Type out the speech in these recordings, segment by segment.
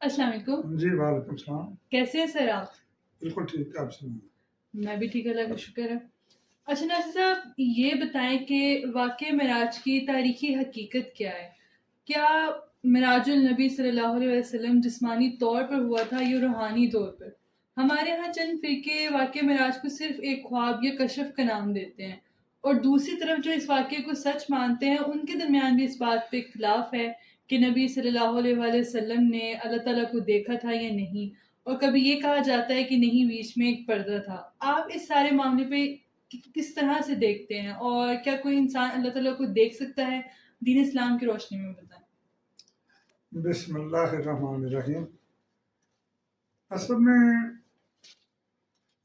السلام علیکم۔ جی وعلیکم السلام۔ کیسے ہیں سر آپ؟ بالکل ٹھیک آپ میں بھی ٹھیک اللہ کا شکر ہے۔ اچھا ناصر صاحب یہ بتائیں کہ واقع معراج کی تاریخی حقیقت کیا ہے؟ کیا معراج النبی صلی اللہ علیہ وسلم جسمانی طور پر ہوا تھا یا روحانی طور پر؟ ہمارے ہاں چند فرقے واقع معراج کو صرف ایک خواب یا کشف کا نام دیتے ہیں۔ اور دوسری طرف جو اس واقعے کو سچ مانتے ہیں ان کے درمیان بھی اس بات پہ اختلاف ہے کہ نبی صلی اللہ علیہ وآلہ وسلم نے اللہ تعالیٰ کو دیکھا تھا یا نہیں؟ اور کبھی یہ کہا جاتا ہے کہ نہیں بیچ میں ایک پردہ تھا۔ آپ اس سارے معاملے پہ کس طرح سے دیکھتے ہیں؟ اور کیا کوئی انسان اللہ تعالیٰ کو دیکھ سکتا ہے دین اسلام کی روشنی میں؟ بتائیں۔ بسم اللہ الرحمن الرحیم۔ اصل میں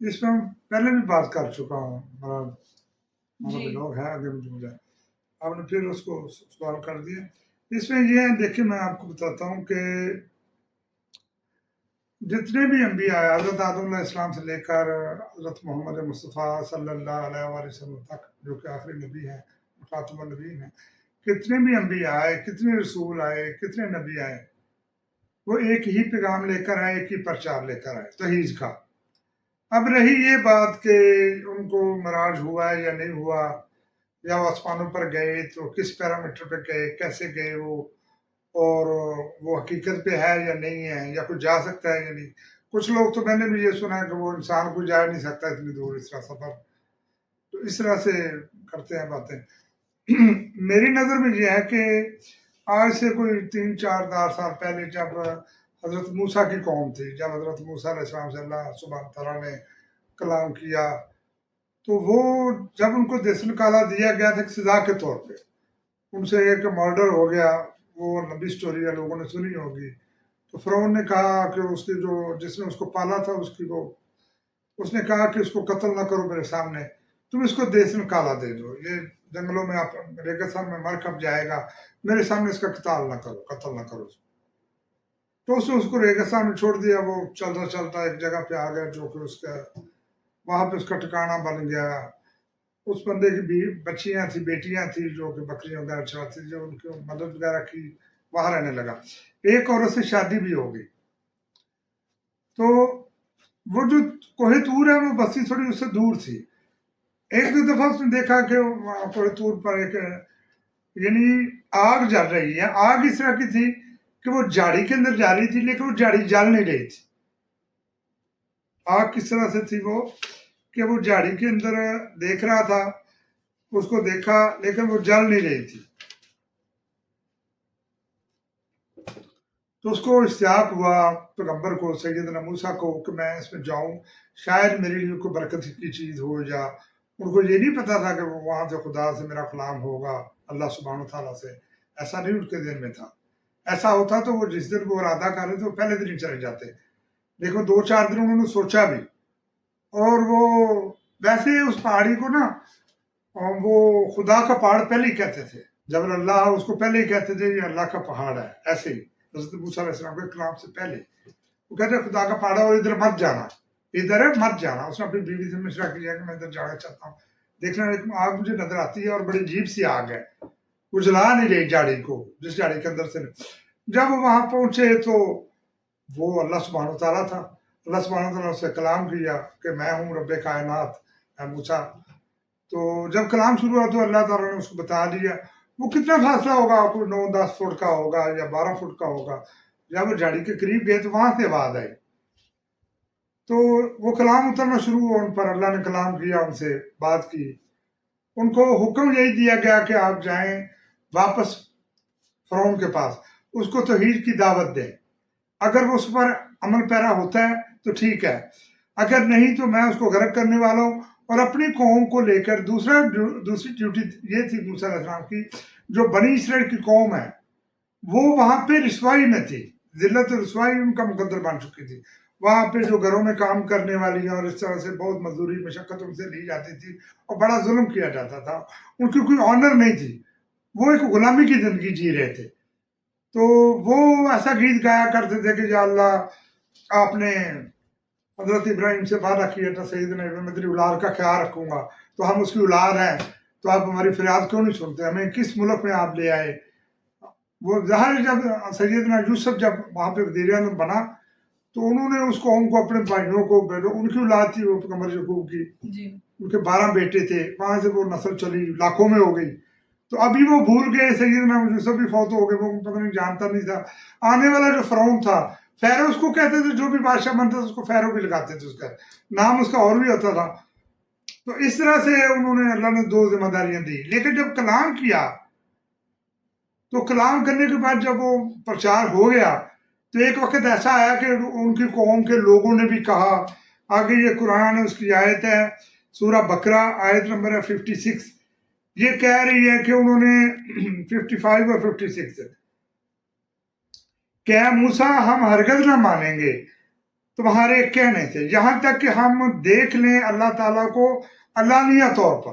اس میں پہلے بھی بات کر چکا ہوں۔ ہمارا جی۔ لوگ ہے آگے مجھے مجھے آپ نے پھر اس کو سوال کر دیا۔ اس میں یہ ہے، دیکھیے، میں آپ کو بتاتا ہوں کہ جتنے بھی انبیاء آئے حضرت آدم علیہ السلام سے لے کر حضرت محمد مصطفیٰ صلی اللہ علیہ وسلم تک، جو کہ آخری نبی ہیں خاتم النبی ہیں، کتنے بھی انبیاء آئے، کتنے رسول آئے، کتنے نبی آئے، وہ ایک ہی پیغام لے کر آئے، ایک ہی پرچار لے کر آئے تہیز کا۔ اب رہی یہ بات کہ ان کو مراج ہوا ہے یا نہیں ہوا یا وہ آسمانوں پر گئے، تو کس پیرامیٹر پہ گئے، کیسے گئے وہ؟ اور وہ حقیقت پہ ہے یا نہیں ہے، یا کوئی جا سکتا ہے یا نہیں؟ کچھ لوگ تو میں نے بھی یہ سنا ہے کہ وہ انسان کو جا نہیں سکتا اتنی دور اس طرح سفر تو اس طرح سے کرتے ہیں باتیں۔ میری نظر میں یہ ہے کہ آج سے کوئی تین، چار ہزار سال پہلے جب حضرت موسیٰ کی قوم تھی، جب حضرت موسیٰ علیہ السلام سے اللہ سبحانہ تعالیٰ نے کلام کیا تو وہ جب ان کو دیس نکالا، دیا گیا تھا ایک سزا کے طور پہ۔ ان سے ایک مرڈر ہو گیا، وہ لمبی سٹوری ہے، لوگوں نے سنی ہوگی۔ تو فرعون نے کہا کہ اس کی جو جس نے اس کو پالا تھا، اس کی وہ اس نے کہا کہ اس کو قتل نہ کرو میرے سامنے۔ تم اس کو دیس نکالا دے دو۔ یہ جنگلوں میں آپ ریگستان میں مر کب جائے گا؟ میرے سامنے اس کا قتال نہ کرو، قتل نہ کرو۔ اس کو تو اس نے اس کو ریگستان میں چھوڑ دیا، وہ چلتا چلتا ایک جگہ پہ آ گیا، جو کہ اس کا وہاں پہ اس کا ٹھکانہ بن گیا۔ اس بندے کی بھی بچیاں تھیں، بیٹیاں تھیں جو کہ بکریاں وغیرہ چلاتی جو ان کی مدد وغیرہ کی وہاں رہنے لگا۔ ایک عورت سے شادی بھی ہو گئی۔ تو وہ جو کوہ تور ہے، وہ بستی تھوڑی اس سے دور تھی۔ ایک دو دفعہ اس نے دیکھا کہ کوہ تور پر ایک یعنی آگ جل رہی ہے۔ آگ اس طرح کی تھی کہ وہ جاڑی کے اندر جا رہی تھی، لیکن وہ جاڑی جل نہیں رہی تھی۔ آگ کس طرح سے تھی وہ کہ وہ جاڑی کے اندر دیکھ رہا تھا، اس کو دیکھا، لیکن وہ جل نہیں رہی تھی۔ تو اس کو اشتیاق ہوا، پیغمبر کو، سیدنا موسیٰ کو کہ میں اس میں جاؤں، شاید میرے لیے کوئی برکت کی چیز ہو جا۔ ان کو یہ نہیں پتا تھا کہ وہ وہاں سے خدا سے میرا کلام ہوگا، اللہ سبحانہ و تعالیٰ سے۔ ایسا نہیں ان کے دن میں تھا۔ ایسا ہوتا تو وہ جس دن وہ ارادہ کر رہے تھے، وہ پہلے دن ہی چلے جاتے۔ لیکن دو چار دن انہوں نے سوچا بھی۔ اور وہ ویسے اس پہاڑی کو نا وہ خدا کا پہاڑ پہلے ہی کہتے تھے۔ جب اللہ اس کو پہلے ہی کہتے تھے، یہ اللہ کا پہاڑ ہے، ایسے ہی۔ حضرت موسیٰ علیہ السلام کے کلام سے پہلے۔ وہ کہتے ہیں، خدا کا پہاڑ ہے اور ادھر مت جانا۔ ادھر ہے، مت جانا۔ اس نے اپنی بیوی سے مشورہ کیا کہ میں ادھر جانا چاہتا ہوں۔ دیکھنا ایک آگ مجھے نظر آتی ہے اور بڑی عجیب سی آگ ہے۔ وہ جلا نہیں رہی جاڑی کو، جس جاڑی کے اندر سے۔ جب وہ وہاں پہنچے تو وہ اللہ سبحانہ و تعالیٰ تھا۔ اللہ سبحانہ تعالیٰ نے اسے کلام کیا کہ میں ہوں رب کائنات اے موسیٰ۔ تو جب کلام شروع ہوا تو اللہ تعالیٰ نے اس کو بتا دیا۔ وہ کتنا فاصلہ ہوگا؟ کوئی نو، دس فٹ کا ہوگا یا بارہ فٹ کا ہوگا؟ جب وہ جاڑی کے قریب گئے تو وہاں سے آواز آئی۔ تو وہ کلام اترنا شروع ہوا ان پر۔ اللہ نے کلام کیا، ان سے بات کی۔ ان کو حکم یہی دیا گیا کہ آپ جائیں واپس فرعون کے پاس۔ اس کو توحید کی دعوت دیں۔ اگر وہ اس پر عمل پیرا ہوتا ہے تو ٹھیک ہے۔ اگر نہیں تو میں اس کو غرق کرنے والا ہوں اور اپنی قوم کو لے کر دوسرا دوسری ڈیوٹی یہ تھی موسیٰ علیہ السلام کی، جو بنی اسرائیل کی قوم ہے، وہ وہاں پہ رسوائی میں تھی۔ ذلت و رسوائی ان کا مقدر بن چکی تھی۔ وہاں پہ جو گھروں میں کام کرنے والی ہیں اور اس طرح سے بہت مزدوری مشقت ان سے لی جاتی تھی اور بڑا ظلم کیا جاتا تھا، ان کی کوئی آنر نہیں تھی۔ وہ ایک غلامی کی زندگی جی رہے تھے۔ تو وہ ایسا گیت گایا کرتے تھے کہ یا اللہ آپ نے حضرت ابراہیم سے وعدہ کیا تھا سیدنا ابراہیم میں تیری اولاد کا خیال رکھوں گا۔ تو ہم اس کی اولاد ہیں تو آپ ہماری فریاد کیوں نہیں سنتے؟ ہمیں کس ملک میں آپ لے آئے؟ وہ ظاہر جب سیدنا یوسف جب وہاں پہ وزیر اعظم بنا تو انہوں نے اس قوم کو اپنے بھائیوں کو ان کی اولاد تھی وہ کمر یعقوب کی۔ جی۔ ان کے بارہ بیٹے تھے وہاں سے وہ نسل چلی لاکھوں میں ہو گئی۔ تو ابھی وہ بھول گئے سیدنا یوسف بھی فوت ہو گئے، وہ پتہ نہیں جانتا نہیں تھا۔ آنے والا جو فرعون تھا، فیرو اس کو کہتے تھے، جو بھی بادشاہ بنتا تھا، اس کو فیرو بھی لگاتے تھے اس کا۔ نام اس کا اور بھی ہوتا تھا۔ تو اس طرح سے انہوں نے اللہ نے دو ذمہ داریاں دی۔ لیکن جب کلام کیا، تو کلام کرنے کے بعد جب وہ پرچار ہو گیا، تو ایک وقت ایسا آیا کہ ان کی قوم کے لوگوں نے بھی کہا، آگے یہ قرآن اس کی آیت ہے، سورہ بکرا، آیت نمبر ہے ففٹی سکس یہ کہہ رہی ہے کہ انہوں نے ففٹی فائیو اور ففٹی سکس کہ موسا ہم ہرگز نہ مانیں گے۔ تمہارے کہنے سے، یہاں تک کہ ہم دیکھ لیں اللہ تعالیٰ کو علانیہ طور پر۔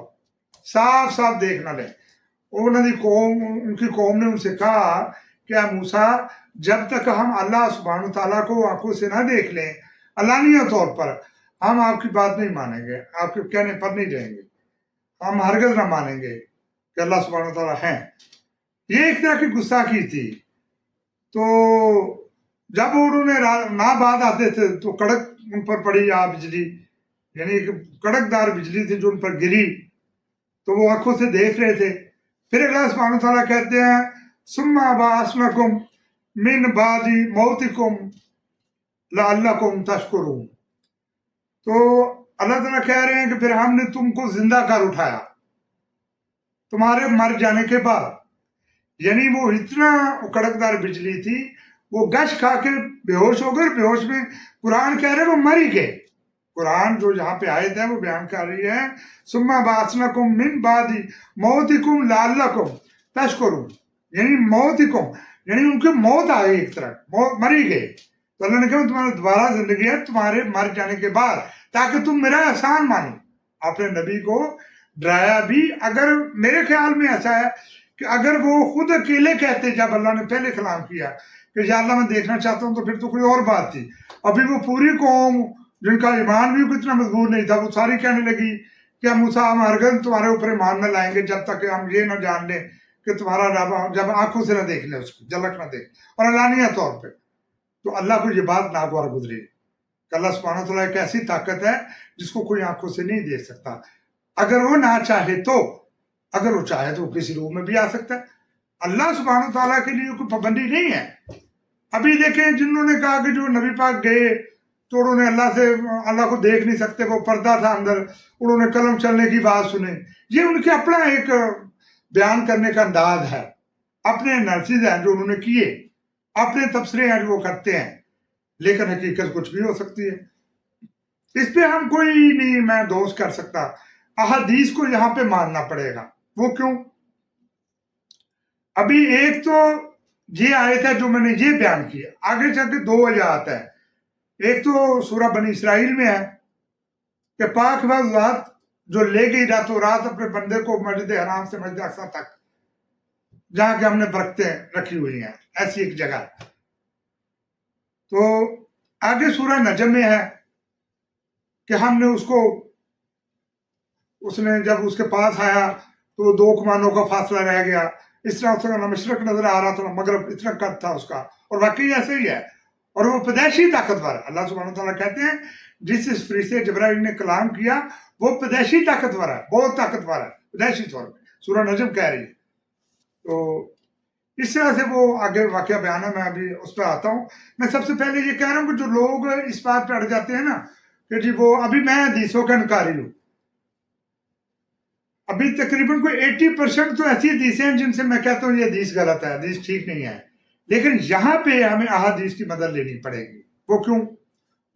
صاف صاف دیکھ نہ لیں۔ انہوں نے قوم، ان کی قوم نے ان سے کہا کہ موسا جب تک ہم اللہ سبحانہ تعالیٰ کو آنکھوں سے نہ دیکھ لیں، علانیہ طور پر ہم آپ کی بات نہیں مانیں گے، آپ کے کہنے پر نہیں جائیں گے۔ ہم ہرگز نہ مانیں گے کہ اللہ سبحانہ تعالیٰ ہیں۔ یہ ایک طرح کی گستاخی تھی۔ تو جب انہوں نے نہ بعد آتے تھے تو کڑک ان پر پڑی آ بجلی۔ یعنی کڑک دار بجلی تھی جو ان پر گری۔ تو وہ آنکھوں سے دیکھ رہے تھے۔ پھر اللہ سبحانہ تعالیٰ کہتے ہیں سما باسمکم من بعد موتکم لعلکم تشکرون۔ تو اللہ تعالیٰ کہہ رہے ہیں کہ پھر ہم نے تم کو زندہ کر اٹھایا۔ تمہارے مر جانے کے بعد۔ یعنی وہ اتنا کڑکدار بجلی تھی، وہ گش کھا کے بے ہوش ہو گئے بے ہوش میں قرآن کہہ رہے وہ مر ہی گئے۔ قرآن جو یہاں پہ آیت ہے وہ بیان کر رہی ہے۔ سما باسنکم من بعدی موتکم لعلکم تشکرون۔ یعنی موتکم یعنی ان کی موت آ گئی ایک طرح۔ موت مر ہی گئے۔ تو اللہ نے کہا تمہارا دوبارہ زندگی ہے، تمہارے مر جانے کے بعد، تاکہ تم میرا احسان مانو۔ آپ نے نبی کو ڈرایا بھی۔ اگر میرے خیال میں ایسا ہے کہ اگر وہ خود اکیلے کہتے جب اللہ نے پہلے کلام کیا کہ یا اللہ میں دیکھنا چاہتا ہوں تو پھر تو کوئی اور بات تھی۔ ابھی وہ پوری قوم جن کا ایمان بھی اتنا مضبوط نہیں تھا، وہ ساری کہنے لگی کہ موسا ہم ہرگز تمہارے اوپر ایمان نہ لائیں گے جب تک کہ ہم یہ نہ جان لیں کہ تمہارا رب، جب آنکھوں سے نہ دیکھ لیں اس کو جلک نہ دیکھ اور علانیہ طور پہ۔ تو اللہ کو یہ بات ناگوار گزری کہ اللہ سبحانہ تعالیٰ ایک ایسی طاقت ہے جس کو کوئی آنکھوں سے نہیں دیکھ سکتا۔ اگر وہ نہ چاہے تو، اگر وہ چاہے تو وہ کسی روح میں بھی آ سکتا ہے۔ اللہ سبحانہ تعالیٰ کے لیے کوئی پابندی نہیں ہے۔ ابھی دیکھیں جنہوں نے کہا کہ جو نبی پاک گئے تو انہوں نے اللہ سے، اللہ کو دیکھ نہیں سکتے، وہ پردہ تھا اندر۔ انہوں نے قلم چلنے کی بات سنی۔ یہ ان کے اپنا ایک بیان کرنے کا انداز ہے۔ اپنے انالیسز ہیں جو انہوں نے کیے۔ اپنے تبصرے ہیں جو وہ کرتے ہیں، لیکن حقیقت کچھ بھی ہو سکتی ہے۔ اس پہ ہم کوئی نہیں، میں دوست کر سکتا۔ احادیث کو یہاں پہ ماننا پڑے گا۔ وہ کیوں؟ ابھی ایک تو یہ آیت ہے جو میں نے یہ بیان کیا آگے چل کے دو آیات ہے ایک تو سورہ بنی اسرائیل میں ہے کہ پاک ذات جو لے گئی راتوں رات اپنے بندے کو مسجد حرام سے مسجد اقصا تک، جہاں کہ ہم نے برکتیں رکھی ہوئی ہیں۔ ایسی ایک جگہ۔ ہے تو آگے سورہ نجم میں ہے کہ ہم نے اس کو، اس نے جب اس کے پاس آیا تو دو کمانوں کا فاصلہ رہ گیا۔ اس طرح اس کا نہ مشرق نظر آ رہا تھا، نہ مغرب اتنا قد تھا اس کا۔ اور واقعی ایسے ہی ہے۔ اور وہ پیدائشی طاقتور ہے۔ اللہ سبحانہ تعالیٰ کہتے ہیں، جس اس فرشتے جبرائیل نے کلام کیا، وہ پیدائشی طاقتور ہے، بہت طاقتور ہے، پیدائشی طور پہ۔ سورہ نجم کہہ رہی ہے۔ تو اس طرح سے وہ آگے واقعہ بیان ہے، میں ابھی اس پہ آتا ہوں۔ میں سب سے پہلے یہ کہہ رہا ہوں کہ جو لوگ اس بات پہ اڑ جاتے ہیں نا، کہ جی وہ ابھی میں حدیثوں کا انکاری ہوں۔ ابھی تقریباً کوئی ایٹی پرسینٹ تو ایسی حدیثیں ہیں جن سے میں کہتا ہوں یہ حدیث غلط ہے، حدیث ٹھیک نہیں ہے۔ لیکن یہاں پہ ہمیں احادیث کی مدد لینی پڑے گی۔ وہ کیوں؟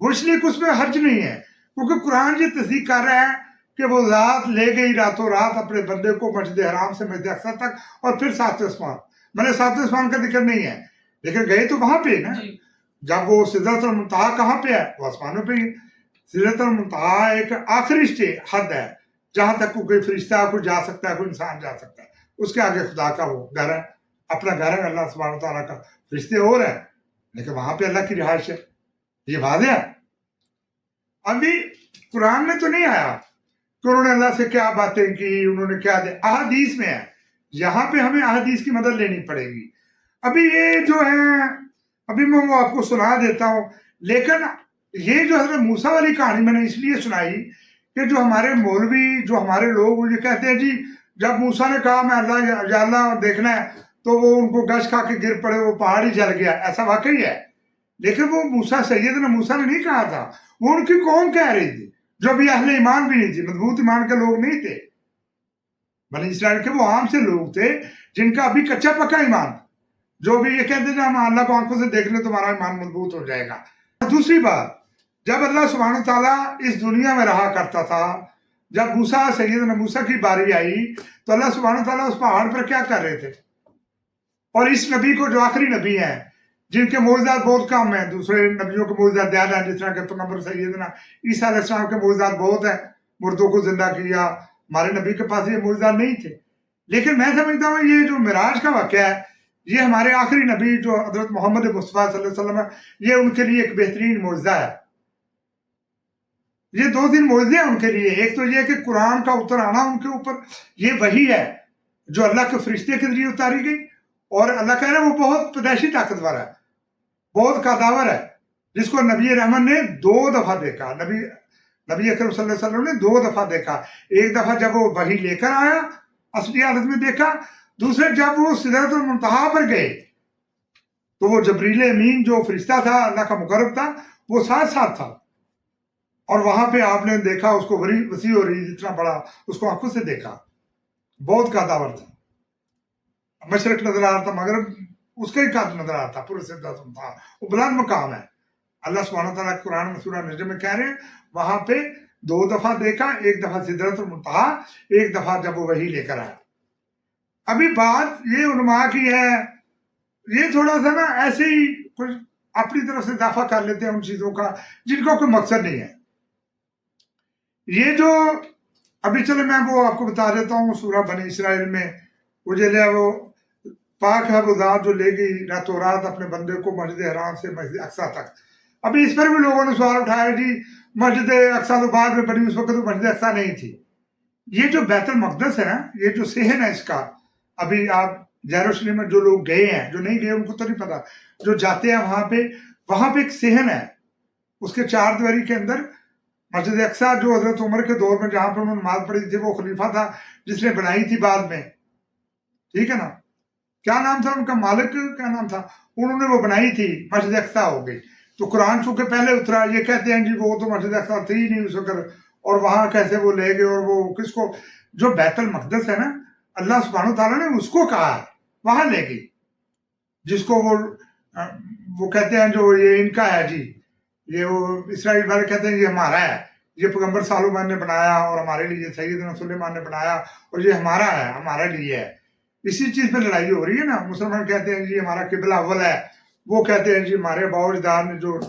وہ اس لیے کہ اس میں حرج نہیں ہے۔ کیونکہ قرآن یہ تصدیق کر رہا ہے کہ وہ ذات لے گئی راتوں رات اپنے بندے کو مسجد حرام سے مسجد اقصا تک اور پھر سات اسمان میں نے سات اسمان کا ذکر نہیں ہے۔ لیکن گئے تو وہاں پہ نا؟ جی۔ جب وہ سدرت المنتہا کہاں پہ ہے؟ وہ آسمانوں پہ ہی۔ سدرت المنتہا ایک آخری حد ہے۔ جہاں تک کوئی فرشتہ کوئی جا سکتا ہے کوئی انسان جا سکتا ہے۔ اس کے آگے خدا کا وہ گھر ہے۔ اپنا گھر ہے اللہ سبحانہ تعالیٰ کا۔ فرشتے اور ہیں۔ لیکن وہاں پہ اللہ کی رہائش ہے۔ یہ واضح ہے۔ ابھی قرآن میں تو نہیں آیا۔ کہ انہوں نے اللہ سے کیا باتیں کی انہوں نے کیا دے۔ احادیث میں ہے۔ یہاں پہ ہمیں احادیث کی مدد لینی پڑے گی۔ ابھی یہ جو ہے، ابھی میں وہ آپ کو سنا دیتا ہوں۔ لیکن یہ جو حضرت موسا والی کہانی میں نے اس لیے سنائی کہ جو ہمارے مولوی، جو ہمارے لوگ، وہ یہ کہتے ہیں جی جب موسا نے کہا، میں اللہ، یا دیکھنا ہے، تو وہ ان کو گش کھا کے گر پڑے، وہ پہاڑ ہی جل گیا۔ ایسا واقعی ہے۔ لیکن وہ موسا سید نے موسا نے نہیں کہا تھا۔ وہ ان کی قوم کہہ رہی تھی۔ جو ابھی اہل ایمان بھی نہیں تھی مضبوط ایمان کے لوگ نہیں تھے۔ بنی اسرائیل کے وہ عام سے لوگ تھے جن کا ابھی کچا پکا ایمان جو بھی یہ کہتے تھے ہم اللہ کو آنکھوں سے دیکھ لیں تمہارا ایمان مضبوط ہو جائے گا۔ دوسری بات، جب اللہ سبحانہ تعالیٰ اس دنیا میں رہا کرتا تھا، جب موسا سید موسا کی باری آئی، تو اللہ سبحانہ تعالیٰ اس پہاڑ پر کیا کر رہے تھے؟ اور اس نبی کو جو آخری نبی ہے جن کے موجزات بہت کم ہیں، دوسرے نبیوں کے موجزات زیادہ ہیں، جس طرح کہ پیغمبر سیدنا عیسیٰ علیہ السلام کے موجزات بہت ہیں، مردوں کو زندہ کیا ہمارے نبی کے پاس یہ موجودہ نہیں تھے۔ لیکن میں سمجھتا ہوں یہ جو معراج کا واقعہ ہے، یہ ہمارے آخری نبی جو حضرت محمد مصطفیٰ صلی اللہ علیہ وسلم ہے یہ ان کے لیے ایک بہترین معجزہ ہے۔ یہ دو دن معجزے ہیں ان کے لیے۔ ایک تو یہ کہ قرآن کا اتر آنا ان کے اوپر، یہ وہی ہے جو اللہ کے فرشتے کے ذریعے اتاری گئی۔ اور اللہ کہہ رہے وہ بہت پیدائشی طاقتور ہے، بہت کاداور ہے۔ جس کو نبی رحمان نے دو دفعہ دیکھا، نبی نبی اکرم صلی اللہ علیہ وسلم نے دو دفعہ دیکھا۔ ایک دفعہ جب وہ وہی لے کر آیا، اصلی حالت میں دیکھا، دوسرے جب وہ سدرت المنتہا پر گئے، تو وہ جبریل امین جو فرشتہ تھا، اللہ کا مقرب تھا، وہ ساتھ ساتھ تھا۔ اور وہاں پہ آپ نے دیکھا، اس کو وسیع ہو رہی اتنا بڑا، اس کو آنکھوں سے دیکھا۔ بہت کاداور تھا۔ مشرق نظر آ رہا تھا، مغرب، اس کا ہی قاد نظر آ رہا تھا، پورے سدرت المنتہا۔ وہ بلند مقام ہے۔ اللہ سبحانہ تعالیٰ قرآن میں سورہ نجم میں کہہ رہے ہیں، وہاں پہ دو دفعہ دیکھا، ایک دفعہ سدرت المتحا ایک دفعہ جب وہ وہی لے کر آیا۔ ابھی بات یہ علماء کی ہے، یہ تھوڑا سا نا ایسے ہی کچھ اپنی طرف سے اضافہ کر لیتے ہیں ان چیزوں کا، جن کا کو کوئی مقصد نہیں ہے۔ یہ جو ابھی چلے میں وہ آپ کو بتا دیتا ہوں، سورہ بنی اسرائیل میں، وہ جو وہ پاک ہے، وہ ذات جو لے گئی، نہ و رات اپنے بندے کو مسجد حرام سے، مسجد اقسا تک۔ ابھی اس پر بھی لوگوں نے سوال اٹھایا جی مسجد اقسا تو بعد میں بنی، اس وقت تو مسجد اقسا نہیں تھی۔ یہ جو بیت المقدس ہے نا، یہ جو صحن ہے اس کا، ابھی آپ جیروشلم میں جو لوگ گئے ہیں، جو نہیں گئے، ان کو تو نہیں پتا، جو جاتے ہیں وہاں پہ وہاں پہ ایک صحن ہے۔ اس کے چار دیواری کے اندر مسجد اقسا جو حضرت عمر کے دور میں جہاں پر انہوں نے نماز پڑھی تھی، وہ خلیفہ تھا، جس نے بنائی تھی بعد میں۔ ٹھیک ہے نا؟ کیا نام تھا ان کا؟ مالک کیا نام تھا؟ انہوں نے وہ بنائی تھی، مسجد اقسا ہو گئی۔ تو قرآن چونکہ پہلے اترا، یہ کہتے ہیں جی وہ تو مسجد اقسا تھی ہی نہیں سکر اور وہاں کیسے وہ لے گئے اور وہ کس کو؟ جو بیت المقدس ہے نا، اللہ سبحانہ تعالیٰ نے اس کو کہا ہے، وہاں لے گئی۔ جس کو وہ وہ کہتے ہیں جو یہ ان کا ہے جی یہ وہ اسرائیل والے کہتے ہیں یہ ہمارا ہے۔ یہ پیغمبر سالمان نے بنایا اور ہمارے لیے سید سلیمان نے بنایا اور یہ ہمارا ہے، ہمارے لیے ہے۔ اسی چیز پہ لڑائی ہو رہی ہے نا، مسلمان کہتے ہیں جی ہمارا قبلہ اول ہے۔ وہ کہتے ہیں جی ہمارے باورجدار نے جو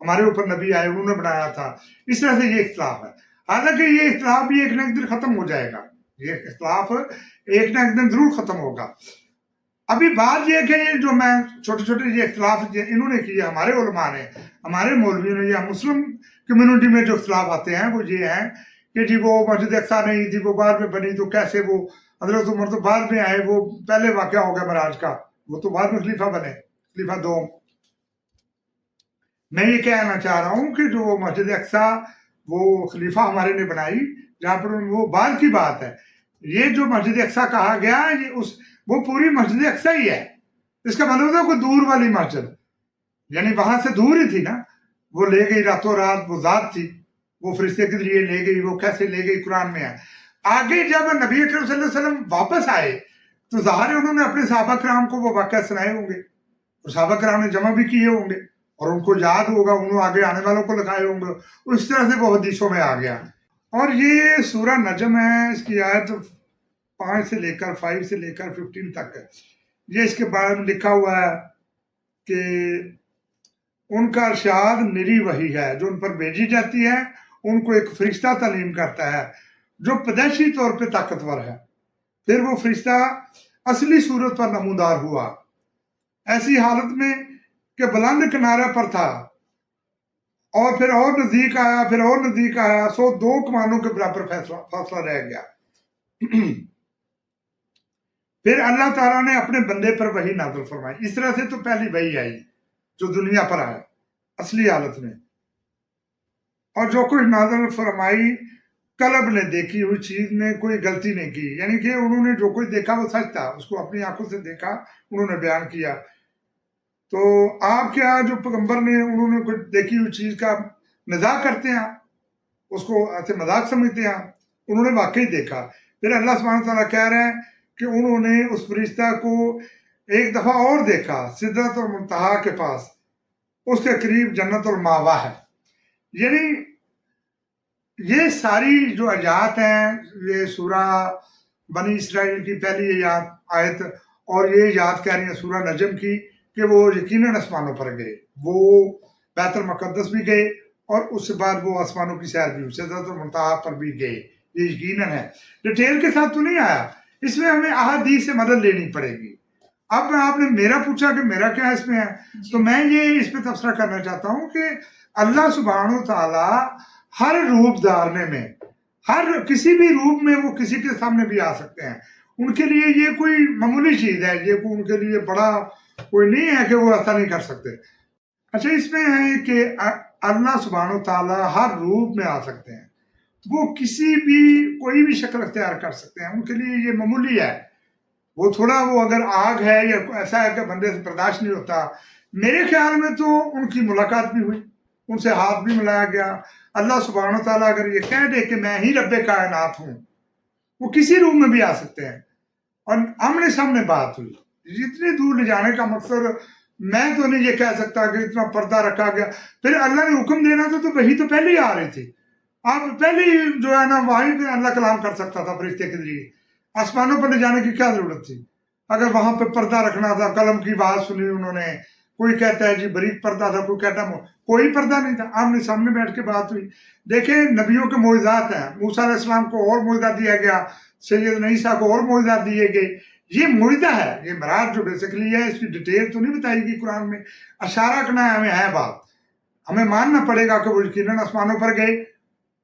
ہمارے اوپر نبی آئے انہوں نے بنایا تھا، اس طرح سے یہ اختلاف ہے۔ حالانکہ یہ اختلاف بھی ایک نہ ایک دن ختم ہو جائے گا۔ یہ اختلاف ایک نہ ایک دن ضرور ختم ہوگا۔ ابھی بات یہ کہ یہ جو میں چھوٹے چھوٹے یہ اختلاف انہوں نے کیے، ہمارے علماء نے، ہمارے مولویوں نے یا مسلم کمیونٹی میں جو اختلاف آتے ہیں، وہ یہ ہیں کہ جی وہ مسجد اقسا نہیں تھی، وہ بعد میں بنی تو کیسے وہ حضرت عمر تو بعد میں آئے، وہ پہلے واقعہ ہو گیا مہاراج کا، وہ تو بعد میں خلیفہ بنے۔ دو۔ میں یہ کہنا چاہ رہا ہوں کہ جو مسجد اقسا وہ خلیفہ ہمارے نے بنائی، جہاں پر وہ بعد کی بات ہے۔ یہ جو مسجد اقسا کہا گیا، یہ اس، وہ پوری مسجد اقسا ہی ہے۔ اس کا مطلب تھا کوئی دور والی مسجد۔ یعنی وہاں سے دور ہی تھی نا۔ وہ لے گئی راتوں رات، وہ ذات تھی۔ وہ فرشتے کے لیے لے گئی، وہ کیسے لے گئی؟ قرآن میں ہے۔ آگے جب نبی اکرم صلی اللہ علیہ وسلم واپس آئے، تو ظاہر انہوں نے اپنے صحابہ کرام کو وہ واقعہ سنائے ہوں گے۔ اور صحابہ کرام نے جمع بھی کیے ہوں گے اور ان کو یاد ہوگا، انہوں آگے آنے والوں کو لکھائے ہوں گے۔ اور اس طرح سے وہ حدیثوں میں آ گیا اور یہ سورہ نجم ہے، اس کی آیت پانچ سے لے کر فائیو سے لے کر ففٹین تک ہے۔ یہ اس کے بارے میں لکھا ہوا ہے کہ ان کا ارشاد نری وہی ہے، جو ان پر بھیجی جاتی ہے، ان کو ایک فرشتہ تعلیم کرتا ہے، جو پدیشی طور پہ طاقتور ہے۔ پھر وہ فرشتہ اصلی صورت پر نمودار ہوا۔ ایسی حالت میں کہ بلند کنارے پر تھا اور پھر اور نزدیک آیا، پھر اور نزدیک آیا، سو دو کمانوں کے برابر فاصلہ رہ گیا۔ پھر اللہ تعالیٰ نے اپنے بندے پر وہی نازل فرمائی۔ اس طرح سے تو پہلی وہی آئی جو دنیا پر آیا، اصلی حالت میں۔ اور جو کچھ نازل فرمائی، قلب نے دیکھی ہوئی چیز میں کوئی غلطی نہیں کی۔ یعنی کہ انہوں نے جو کچھ دیکھا، وہ سچ تھا۔ اس کو اپنی آنکھوں سے دیکھا، انہوں نے بیان کیا۔ تو آپ کیا جو پیغمبر نے، انہوں نے کوئی دیکھی ہوئی چیز کا مزاق کرتے ہیں، اس کو ایسے مذاق سمجھتے ہیں، انہوں نے واقعی دیکھا۔ پھر اللہ سبحانہ تعالیٰ کہہ رہے ہیں کہ انہوں نے اس فرشتہ کو ایک دفعہ اور دیکھا، سدرت اور منتہا کے پاس۔ اس کے قریب جنت الماوا ہے۔ یعنی یہ ساری جو آیات ہیں، یہ سورہ بنی اسرائیل کی پہلی آیت اور یہ یاد کہہ رہی ہیں، سورہ نجم کی۔ کہ وہ یقیناً آسمانوں پر گئے۔ وہ بیت المقدس بھی گئے اور اس کے بعد وہ آسمانوں کی سیر بھی سدرت المنتہا پر بھی گئے۔ یہ یقیناً ہے۔ ڈیٹیل کے ساتھ تو نہیں آیا۔ اس میں ہمیں احادیث سے مدد لینی پڑے گی۔ اب میں آپ نے میرا پوچھا کہ میرا کیا اس میں ہے؟ جی۔ تو میں یہ اس پہ تبصرہ کرنا چاہتا ہوں کہ اللہ سبحانہ و تعالی ہر روپ دارنے میں ہر کسی بھی روپ میں وہ کسی کے سامنے بھی آ سکتے ہیں۔ ان کے لیے یہ کوئی معمولی چیز ہے۔ یہ کوئی ان کے لیے بڑا کوئی نہیں ہے کہ وہ ایسا نہیں کر سکتے۔ اچھا اس میں ہے کہ اللہ سبحانہ و تعالیٰ ہر روپ میں آ سکتے ہیں۔ وہ کسی بھی، کوئی بھی شکل اختیار کر سکتے ہیں۔ ان کے لیے یہ معمولی ہے۔ وہ تھوڑا وہ اگر آگ ہے یا ایسا ہے کہ بندے سے برداشت نہیں ہوتا۔ میرے خیال میں تو ان کی ملاقات بھی ہوئی۔ ان سے ہاتھ بھی ملایا گیا۔ اللہ سبحانہ و تعالیٰ اگر یہ کہہ دے کہ میں ہی رب کائنات ہوں، وہ کسی روم میں بھی آ سکتے ہیں۔ اور آمنے سامنے بات ہوئی۔ جتنی دور لے جانے کا مقصد میں تو نہیں یہ کہہ سکتا کہ اتنا پردہ رکھا گیا۔ پھر اللہ نے حکم دینا تھا تو وہی تو پہلے ہی آ رہے تھے۔ آپ پہلے ہی جو ہے نا وہی پہ اللہ کلام کر سکتا تھا فرشتے کے ذریعے۔ آسمانوں پر لے جانے کی کیا ضرورت تھی؟ اگر وہاں پہ پردہ رکھنا تھا، قلم کی آواز سنی انہوں نے، کوئی کہتا ہے جی بریک پردہ تھا، کوئی کہتا ہے کوئی پردہ نہیں تھا۔ آمنے سامنے بیٹھ کے بات ہوئی۔ دیکھیں نبیوں کے معجزات ہیں۔ موسیٰ علیہ السلام کو اور معجزہ دیا گیا۔ سید عیسیٰ کو اور معجزہ دیے گئے۔ یہ مردہ ہے، یہ مراد جو بیسکلی ہے، اس کی ڈیٹیل تو نہیں بتائی گی قرآن میں۔ اشارہ کرنا ہے ہمیں ہے بات۔ ہمیں ماننا پڑے گا کہ وہ یقیناً آسمانوں پر گئے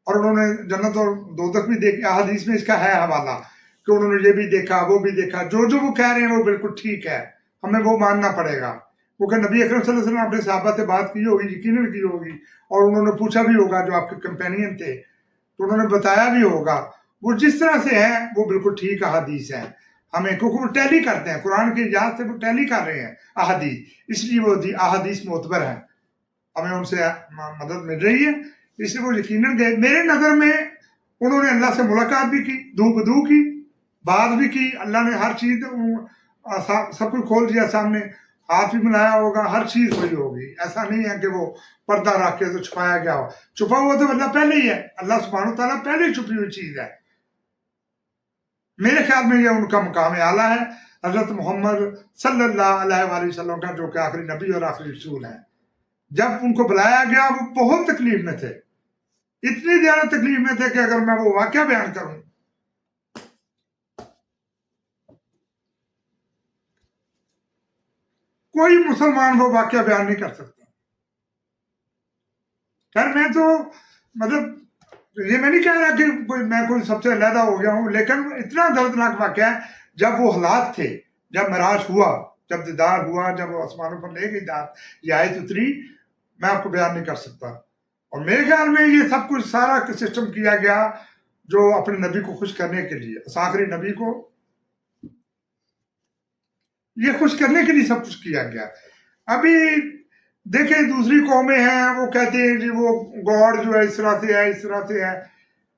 اور انہوں نے جنت اور دو تک بھی دیکھا حدیث میں اس کا ہے حوالہ کہ انہوں نے یہ بھی دیکھا، وہ بھی دیکھا۔ جو جو وہ کہہ رہے ہیں وہ بالکل ٹھیک ہے۔ ہمیں وہ ماننا پڑے گا۔ وہ کہ نبی اکرم صلی اللہ علیہ وسلم اپنے صحابہ سے بات کی ہوگی، یقیناً کی ہوگی اور انہوں نے پوچھا بھی ہوگا جو آپ کے کمپینین تھے، تو انہوں نے بتایا بھی ہوگا۔ وہ جس طرح سے ہے وہ بالکل ٹھیک احادیث ہیں۔ ہمیں کیونکہ وہ ٹیلی کرتے ہیں، قرآن کی لحاظ سے وہ ٹیلی کر رہے ہیں احادیث۔ اس لیے وہ احادیث معتبر ہیں۔ ہمیں ان سے مدد مل رہی ہے۔ اس لیے وہ یقیناً گئے۔ میرے نظر میں انہوں نے اللہ سے ملاقات بھی کی، دو بدو کی بات بھی کی۔ اللہ نے ہر چیز سب کچھ کھول دیا سامنے۔ ہاتھ بھی ملایا ہوگا، ہر چیز ہوئی ہوگی۔ ایسا نہیں ہے کہ وہ پردہ رکھ کے تو چھپایا گیا ہو۔ چھپا ہوا تو اللہ پہلے ہی ہے۔ اللہ سبحانہ تعالیٰ پہلے ہی چھپی ہوئی چیز ہے۔ میرے خیال میں یہ ان کا مقام اعلیٰ ہے۔ حضرت محمد صلی اللہ علیہ وآلہ وسلم کا جو کہ آخری نبی اور آخری رسول ہیں۔ جب ان کو بلایا گیا، وہ بہت تکلیف میں تھے۔ اتنی زیادہ تکلیف میں تھے کہ اگر میں وہ واقعہ بیان کروں۔ کوئی مسلمان وہ واقعہ بیان نہیں کر سکتا۔ خیر، میں تو مطلب یہ میں نہیں کہہ رہا کہ میں کوئی سب سے علیحدہ ہو گیا ہوں، لیکن اتنا دردناک واقعہ ہے، جب وہ حالات تھے، جب مراج ہوا، جب دیدار ہوا، جب وہ آسمانوں پر لے گئی دار یہ آیت اتری، میں آپ کو بیان نہیں کر سکتا۔ اور میرے خیال میں یہ سب کچھ سارا سسٹم کیا گیا جو اپنے نبی کو خوش کرنے کے لیے ساخری نبی کو۔ یہ خوش کرنے کے لیے سب کچھ کیا گیا۔ ابھی دیکھیں دوسری قومیں ہیں، وہ کہتے ہیں جی وہ گوڑ جو ہے، اس طرح سے ہے، اس طرح سے ہے۔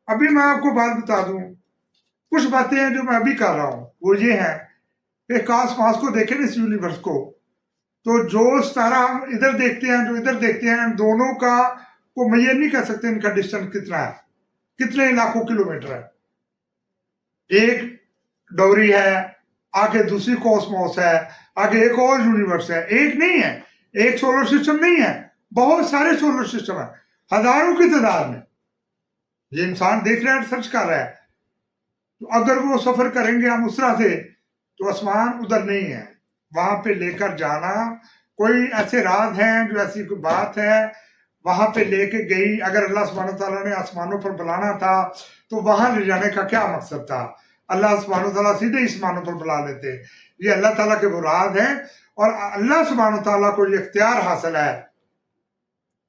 ابھی میں آپ کو بات بتا دوں۔ کچھ باتیں ہیں جو میں ابھی کر رہا ہوں۔ وہ یہ ہیں کہ کاس پاس کو دیکھیں اس یونیورس کو۔ تو جو سارا ہم ادھر دیکھتے ہیں، جو ادھر دیکھتے ہیں ان دونوں کا کو میئر نہیں کر سکتے ان کا ڈسٹینس کتنا ہے۔ کتنے لاکھوں کلومیٹر ہے۔ ایک ڈوری ہے، آگے دوسری کوسموس ہے، آگے ایک اور یونیورس ہے۔ ایک نہیں ہے۔ ایک سولر سسٹم نہیں ہے، بہت سارے سولر سسٹم ہیں۔ ہزاروں کی تعداد میں۔ یہ انسان دیکھ رہا ہے سرچ کر رہا ہے۔ تو اگر وہ سفر کریں گے ہم اس طرح سے، تو آسمان ادھر نہیں ہے۔ وہاں پہ لے کر جانا، کوئی ایسے راز ہیں جو ایسی کوئی بات ہے، وہاں پہ لے کے گئی۔ اگر اللہ سبحانہ تعالیٰ نے آسمانوں پر بلانا تھا، تو وہاں لے جانے کا کیا مقصد تھا؟ اللہ سبحانہ تعالیٰ سیدھے آسمانوں پر بلا لیتے۔ یہ اللہ تعالیٰ کے وہ راز ہیں۔ اور اللہ سبحانہ تعالیٰ کو یہ اختیار حاصل ہے۔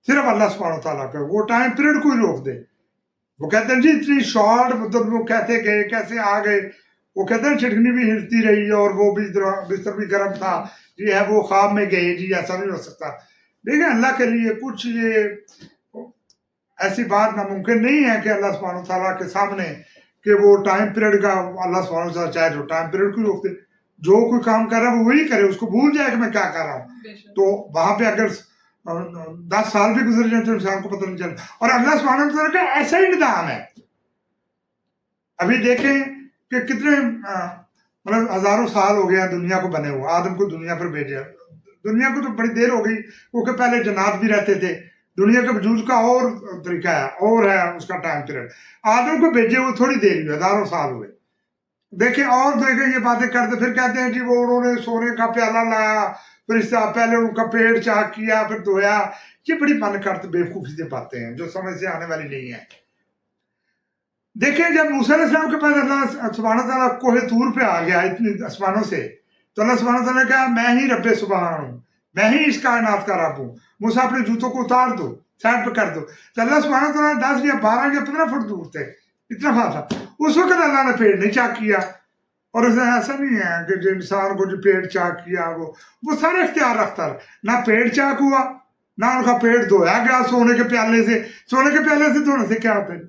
صرف اللہ سبحانہ تعالیٰ کو، وہ ٹائم پیریڈ کو ہی روک دے۔ وہ کہتے ہیں جی اتنی شارٹ مطلب وہ کیسے گئے کیسے آ گئے۔ وہ کہتے ہیں چھٹکنی بھی ہلتی رہی اور وہ بھی بستر بھی گرم تھا۔ جی ہے وہ خواب میں گئے۔ جی ایسا نہیں ہو سکتا۔ دیکھیں اللہ کے لیے کچھ یہ ایسی بات ناممکن نہیں ہے کہ اللہ سبحانہ تعالیٰ کے سامنے کہ وہ ٹائم پیریڈ کا، اللہ سبحانہ تعالیٰ چاہے جو ٹائم پیریڈ کو روک دے۔ جو کوئی کام کر رہا ہے وہ وہی کرے اس کو بھول جائے کہ میں کیا کر رہا ہوں۔ تو وہاں پہ اگر دس سال بھی گزر جائیں تو انسان کو پتہ نہیں چلتا۔ اور اللہ سبحانہ وتعالیٰ کا ایسا ہی نظام ہے۔ ابھی دیکھیں کہ کتنے مطلب ہزاروں سال ہو گیا دنیا کو بنے ہوئے۔ آدم کو دنیا پر بھیجا۔ دنیا کو تو بڑی دیر ہو گئی۔ کیونکہ پہلے جنات بھی رہتے تھے۔ دنیا کے وجود کا اور طریقہ ہے اور ہے اس کا ٹائم پیریڈ۔ آدم کو بھیجے ہوئے تھوڑی دیر ہوئی ہزاروں سال ہوئے دیکھیں اور دیکھیں یہ باتیں کرتے، پھر کہتے ہیں جی وہ انہوں نے سونے کا پیالہ لایا، پھر اس پہلے ان کا پیڑ چاک کیا، پھر دھویا، یہ بڑی من کرتے، بیوقوفی سے باتیں ہیں، جو سمجھ سے آنے والی نہیں ہیں۔ دیکھیں جب موسیٰ علیہ السلام کے پاس اللہ سبحانہ تعالیٰ کوہ دور پہ آ گیا، اتنی آسمانوں سے، تو اللہ سبحانہ تعالیٰ نے کہا، میں ہی رب سبحان ہوں، میں ہی اس کائنات کا رب ہوں۔ موسیٰ اپنے جوتوں کو اتار دو، سائڈ پہ کر دو۔ تو اللہ سبحانہ تعالیٰ نے دس یا بارہ یا پندرہ فٹ دور تھے۔ اتنا تھا اس وقت اللہ نے پیڑ نہیں چاک کیا، اور اس نے ایسا نہیں ہے کہ جو انسان کو جو پیڑ چاک کیا، وہ وہ سارے اختیار رکھتا رہا نہ پیڑ چاک ہوا، نہ ان کا پیڑ دھویا گیا سونے کے پیالے سے۔ سونے کے پیالے سے دھونے سے کیا ہوتا ہے؟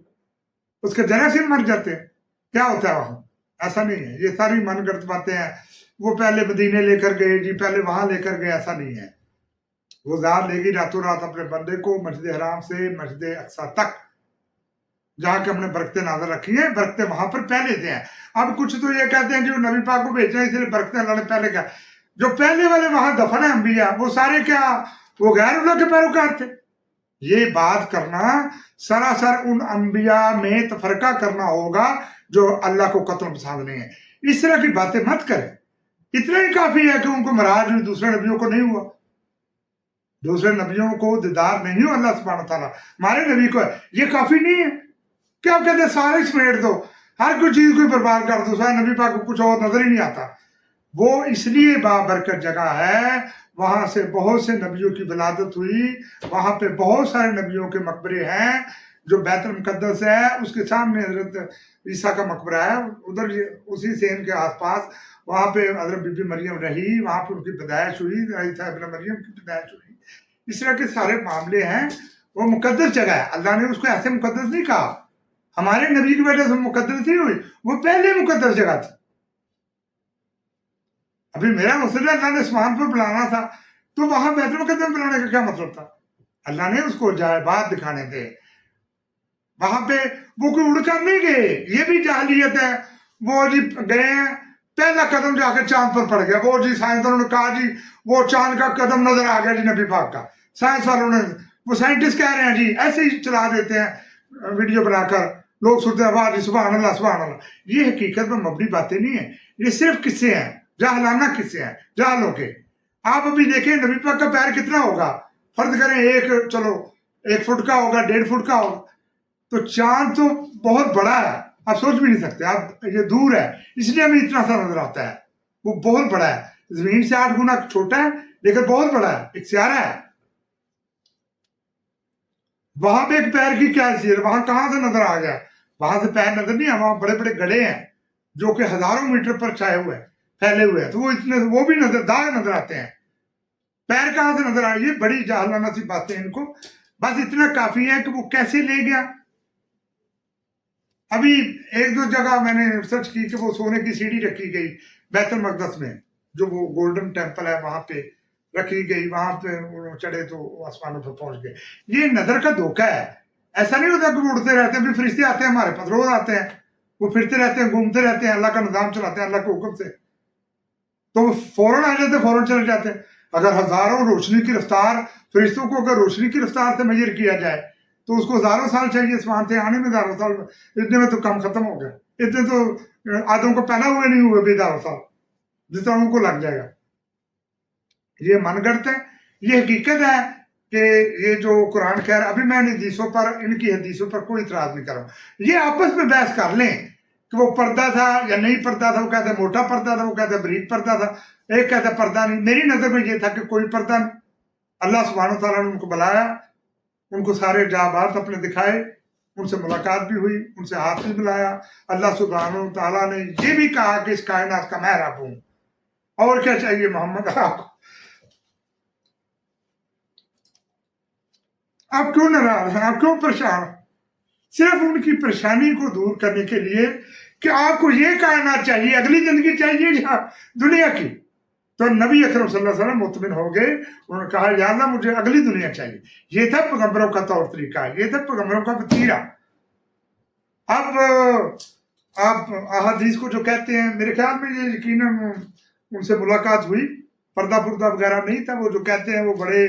اس کے جراثیم مر جاتے ہیں۔ کیا ہوتا ہے وہاں؟ ایسا نہیں ہے۔ یہ ساری من گرد باتیں ہیں۔ وہ پہلے مدینے لے کر گئے جی پہلے وہاں لے کر گئے، ایسا نہیں ہے۔ وہ زہر لے گی راتوں رات اپنے بندے کو مسجد حرام سے مسجد اقسا تک۔ جہاں کے ہم نے برکتیں نظر رکھی ہیں برکتیں وہاں پر پہلے سے ہیں۔ اب کچھ تو یہ کہتے ہیں کہ نبی پاک کو بھیجنا اس لیے برکتیں اللہ نے پہلے کیا جو پہلے والے وہاں دفن ہیں انبیاء، وہ سارے کیا وہ غیر اللہ کے پیروکار تھے؟ یہ بات کرنا سراسر ان انبیاء میں تفرقہ کرنا ہوگا جو اللہ کو قتل پسند نہیں ہے۔ اس طرح کی باتیں مت کریں۔ اتنا ہی کافی ہے کہ ان کو مراج دوسرے نبیوں کو نہیں ہوا۔ دوسرے نبیوں کو دیدار نہیں ہو اللہ سبحانہ تعالیٰ ہمارے نبی کو ہے یہ کافی نہیں ہے۔ کہ آپ کہتے ہیں؟ سارے سمیٹ دو۔ ہر کوئی چیز کوئی برباد کر دو۔ سارے نبی پاک کو کچھ اور نظر ہی نہیں آتا۔ وہ اس لیے بابرکت جگہ ہے۔ وہاں سے بہت سے نبیوں کی ولادت ہوئی۔ وہاں پہ بہت سارے نبیوں کے مقبرے ہیں۔ جو بیت المقدس ہے، اس کے سامنے حضرت عیسیٰ کا مقبرہ ہے۔ ادھر اسی سین کے آس پاس وہاں پہ حضرت بی بی مریم رہی۔ وہاں پہ ان کی پیدائش ہوئی۔ عیسیٰ ابن مریم کی پیدائش ہوئی۔ اس طرح کے سارے معاملے ہیں۔ وہ مقدس جگہ ہے۔ اللہ نے اس کو ایسے مقدس نہیں کہا۔ ہمارے نبی کی وجہ سے مقدر نہیں ہوئی، وہ پہلے مقدر جگہ تھی۔ ابھی میرا مسئلہ اللہ نے اسمان پر بلانا تھا، تو وہاں بیت المقدس بلانے کا کیا مطلب تھا؟ اللہ نے اس کو جائے بات دکھانے تھے وہاں پہ وہ کوئی اڑ کر نہیں گئے، یہ بھی جہلیت ہے۔ وہ جی گئے ہیں، پہلا قدم جا کے چاند پر پڑ گیا۔ وہ جی سائنس والوں نے کہا جی وہ چاند کا قدم نظر آ گیا جی نبی پاک کا۔ سائنس والوں نے، وہ سائنٹسٹ کہہ رہے ہیں جی ایسے ہی چلا دیتے ہیں، ویڈیو بنا کر۔ لوگ سنتے ہیں، واہ جی، سبحان اللہ سبحان اللہ۔ یہ حقیقت میں مبنی باتیں نہیں ہیں۔ یہ صرف قصے ہیں۔ جہلانہ قصے ہیں۔ جہل ہو کے۔ آپ ابھی دیکھیں، نبی پاک کا پیر کتنا ہوگا؟ فرض کریں ایک، چلو، ایک فٹ کا ہوگا، ڈیڑھ فٹ کا ہوگا۔ تو چاند تو بہت بڑا ہے۔ آپ سوچ بھی نہیں سکتے، آپ، یہ دور ہے۔ اس لیے ہمیں اتنا سا نظر آتا ہے۔ وہ بہت بڑا ہے۔ زمین سے آٹھ گنا چھوٹا ہے، لیکن بہت بڑا ہے۔ ایک سیارہ ہے۔ وہاں پہ ایک پیر کی کیا حیثیت وہاں کہاں سے نظر آ گیا؟ وہاں سے پیر نظر نہیں وہاں بڑے بڑے گڑے ہیں جو کہ ہزاروں میٹر پر چھائے ہوئے ہیں، پھیلے ہوئے ہیں۔ تو وہ اتنے وہ بھی نظر داغ نظر آتے ہیں۔ پیر کہاں سے نظر آئیے یہ بڑی جہلانہ سی باتیں ان کو۔ بس اتنا کافی ہے کہ وہ کیسے لے گیا۔ ابھی ایک دو جگہ میں نے ریسرچ کی کہ وہ سونے کی سیڑھی رکھی گئی بیت المقدس میں، جو وہ گولڈن ٹیمپل ہے، وہاں پہ رکھی گئی۔ وہاں پہ چڑھے تو آسمانوں پہ پہنچ گئے۔ یہ نظر کا دھوکہ ہے۔ ایسا نہیں ہوتا کہ اڑتے رہتے ہیں، پھر فرشتے آتے ہیں، ہمارے پاس روز آتے ہیں، وہ پھرتے رہتے ہیں، گھومتے رہتے ہیں، اللہ کا نظام چلاتے ہیں، اللہ کے حکم سے۔ تو وہ فوراً آ جاتے فوراً چلے جاتے ہیں۔ اگر ہزاروں روشنی کی رفتار، فرشتوں کو اگر روشنی کی رفتار سے میجر کیا جائے، تو اس کو ہزاروں سال چاہیے اس وہاں سے آنے میں ہزاروں سال، اتنے میں تو کم ختم ہو گیا۔ اتنے تو آدم کو پیدا ہوئے نہیں ہوئے، بھی ہزاروں سال۔ جس طرح ان کو لگ جائے گا۔ یہ من کرتے ہیں، یہ حقیقت ہے کہ یہ جو قرآن کہہ رہا ابھی میں ان حدیثوں پر، ان کی حدیثوں پر کوئی اعتراض نہیں کر رہا یہ آپس میں بحث کر لیں کہ وہ پردہ تھا یا نہیں پردہ تھا، وہ کہتا ہے موٹا پردہ تھا، وہ کہتا ہے پردہ تھا، ایک کہتا ہے پردہ نہیں۔ میری نظر میں یہ تھا کہ کوئی پردہ نہیں۔ اللہ سبحانہ تعالیٰ نے ان کو بلایا، ان کو سارے جابات اپنے دکھائے، ان سے ملاقات بھی ہوئی، ان سے ہاتھ بھی ملایا۔ اللہ سبحانہ تعالیٰ نے یہ بھی کہا کہ اس کائنات کا میں رب ہوں۔ اور کیا چاہیے محمد؟ آپ کو آپ کیوں ناراض ہیں؟ آپ کیوں پریشان ہیں؟ صرف ان کی پریشانی کو دور کرنے کے لیے کہ آپ کو یہ کائنات چاہیے، اگلی زندگی چاہیے یا دنیا کی؟ تو نبی اکرم صلی اللہ علیہ وسلم مطمئن ہو گئے، انہوں نے کہا، یا اللہ، مجھے اگلی دنیا چاہیے۔ یہ تھا پیغمبروں کا طور طریقہ، یہ تھا پیغمبروں کا وطیرہ اب آپ احادیث کو جو کہتے ہیں، میرے خیال میں یہ یقیناً ان سے ملاقات ہوئی۔ پردہ پردہ وغیرہ نہیں تھا، وہ جو کہتے ہیں، وہ بڑے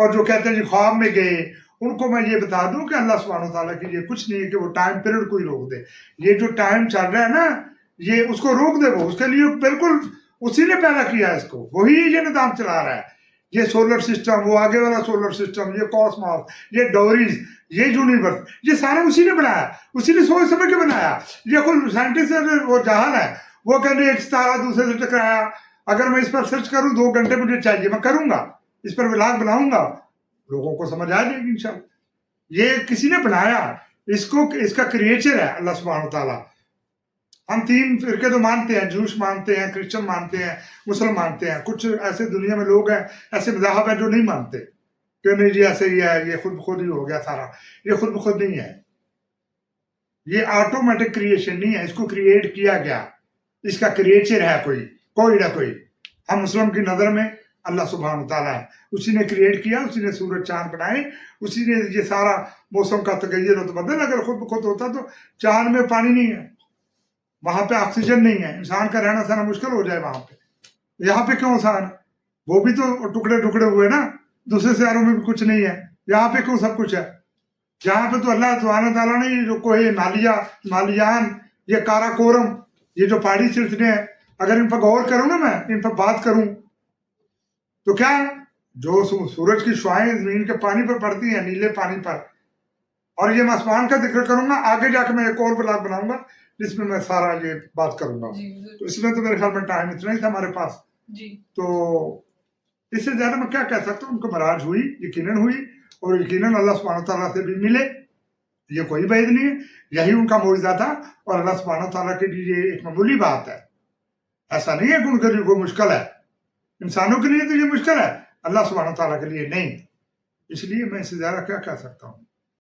اور جو کہتے ہیں جی خواب میں گئے، ان کو میں یہ بتا دوں کہ اللہ سبحانہ و تعالیٰ کی یہ کچھ نہیں ہے کہ وہ ٹائم پیریڈ کو ہی روک دے۔ یہ جو ٹائم چل رہا ہے نا، یہ اس کو روک دے وہ، اس کے لیے بالکل اسی نے پیدا کیا ہے اس کو۔ وہی یہ نظام چلا رہا ہے۔ یہ سولر سسٹم وہ آگے والا سولر سسٹم یہ کاسماس یہ ڈوریز یہ یونیورس یہ سارا اسی نے بنایا۔ اسی نے سوچ سمجھ کے بنایا۔ یہ کوئی سائنٹسٹ وہ جہاں ہے۔ وہ کہتے ایک ستارہ دوسرے سے ٹکرایا۔ اگر میں اس پر سرچ کروں، دو گھنٹے مجھے چاہیے، میں کروں گا۔ اس پر بلاگ بناؤں گا۔ لوگوں کو سمجھ آ جائے گی انشاءاللہ یہ کسی نے بنایا، اس کو، اس کا کریچر ہے اللہ سبحانہ تعالیٰ ہم تین فرقے تو مانتے ہیں، جوش مانتے ہیں، کرسچن مانتے ہیں، مسلم مانتے ہیں۔ کچھ ایسے دنیا میں لوگ ہیں، ایسے مذاہب ہیں جو نہیں مانتے کہ نہیں جی ایسے ہی ہے، یہ خود بخود ہی ہو گیا سارا۔ یہ خود بخود نہیں ہے۔ یہ آٹومیٹک کریشن نہیں ہے، اس کو کریٹ کیا گیا۔ اس کا کریچر ہے کوئی کوئی نہ کوئی۔ ہم مسلم کی نظر میں اللہ سبحانہ تعالیٰ ہے۔ اسی نے کریٹ کیا، اسی نے سورج چاند بنائے، اسی نے یہ سارا موسم کا تغیر و تبدل، اگر خود بخود ہوتا تو چاند میں پانی نہیں ہے، وہاں پہ آکسیجن نہیں ہے۔ انسان کا رہنا سہنا مشکل ہو جائے وہاں پہ۔ یہاں پہ کیوں آسان وہ بھی تو ٹکڑے ٹکڑے ہوئے نا، دوسرے سیاروں میں بھی کچھ نہیں ہے۔ یہاں پہ کیوں سب کچھ ہے؟ جہاں پہ تو اللہ سبحانہ تعالیٰ نے جو کوئی نالیا مالیان یہ کارا کورم، یہ جو پہاڑی سلسلے ہیں، اگر ان پر غور کروں نا میں، ان پر بات کروں تو کیا جو سورج کی شوائیں زمین کے پانی پر پڑتی ہیں نیلے پانی پر اور یہ میں آسمان کا ذکر کروں گا آگے جا کے میں ایک اور بلاگ بناؤں گا جس میں میں سارا یہ بات کروں گا۔ جی، تو اس میں تو میرے خیال میں ٹائم اتنا ہی تھا ہمارے پاس۔ جی۔ تو اس سے زیادہ میں کیا کہہ سکتا ہوں؟ ان کو مراج ہوئی یقیناً ہوئی اور یقیناً اللہ سبحانہ تعالیٰ سے بھی ملے۔ یہ کوئی بعید نہیں ہے یہی ان کا معاوضہ تھا اور اللہ سبحانہ تعالیٰ کے لیے یہ ایک معمولی بات ہے۔ ایسا نہیں ہے کہ ان کے لیے کوئی مشکل ہے۔ انسانوں کے لیے تو یہ مشکل ہے۔ اللہ سبحانہ تعالیٰ کے لیے نہیں۔ اس لیے میں اس سے زیادہ کیا کہہ سکتا ہوں؟